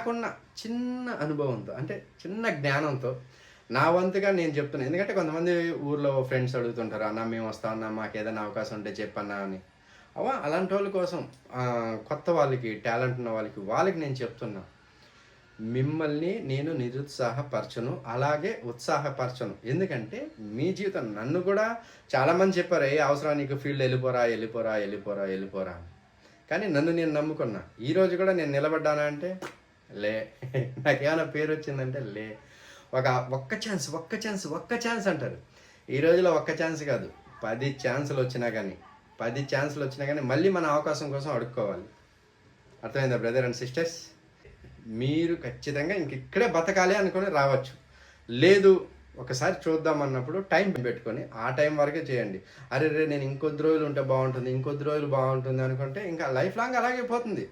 నాకున్న చిన్న అనుభవంతో అంటే చిన్న జ్ఞానంతో నా వంతుగా నేను చెప్తున్నాను ఎందుకంటే కొంతమంది ఊర్లో ఫ్రెండ్స్ అడుగుతుంటారు అన్న మేము వస్తా అన్నా మాకు ఏదైనా అవకాశం ఉంటే చెప్పన్నా అని. అవా అలాంటి వాళ్ళ కోసం కొత్త వాళ్ళకి టాలెంట్ ఉన్న వాళ్ళకి వాళ్ళకి నేను చెప్తున్నా. మిమ్మల్ని నేను నిరుత్సాహపరచను అలాగే ఉత్సాహపరచను. ఎందుకంటే మీ జీవితం నన్ను కూడా చాలామంది చెప్పారు ఏ అవసరం నీకు ఫీల్డ్ వెళ్ళిపోరా వెళ్ళిపోరా వెళ్ళిపోరా వెళ్ళిపోరా కానీ నన్ను నేను నమ్ముకున్నా. ఈరోజు కూడా నేను నిలబడ్డానా అంటే లే. నాకేమైనా పేరు వచ్చిందంటే లే. ఒక ఒక్క ఛాన్స్ ఒక్క ఛాన్స్ ఒక్క ఛాన్స్ అంటారు. ఈ రోజులో ఒక్క ఛాన్స్ కాదు. పది ఛాన్సులు వచ్చినా కానీ పది ఛాన్సులు వచ్చినా కానీ మళ్ళీ మన అవకాశం కోసం అడుక్కోవాలి. అర్థమైందా బ్రదర్ అండ్ సిస్టర్స్ మీరు ఖచ్చితంగా ఇంక ఇక్కడే బతకాలి అనుకుని రావచ్చు. లేదు ఒకసారి చూద్దాం అన్నప్పుడు టైం పెట్టుకొని ఆ టైం వరకే చేయండి. అరే రే నేను ఇంకొద్ది రోజులు ఉంటే బాగుంటుంది ఇంకొద్ది రోజులు బాగుంటుంది అనుకుంటే ఇంకా లైఫ్ లాంగ్ అలాగే పోతుంది.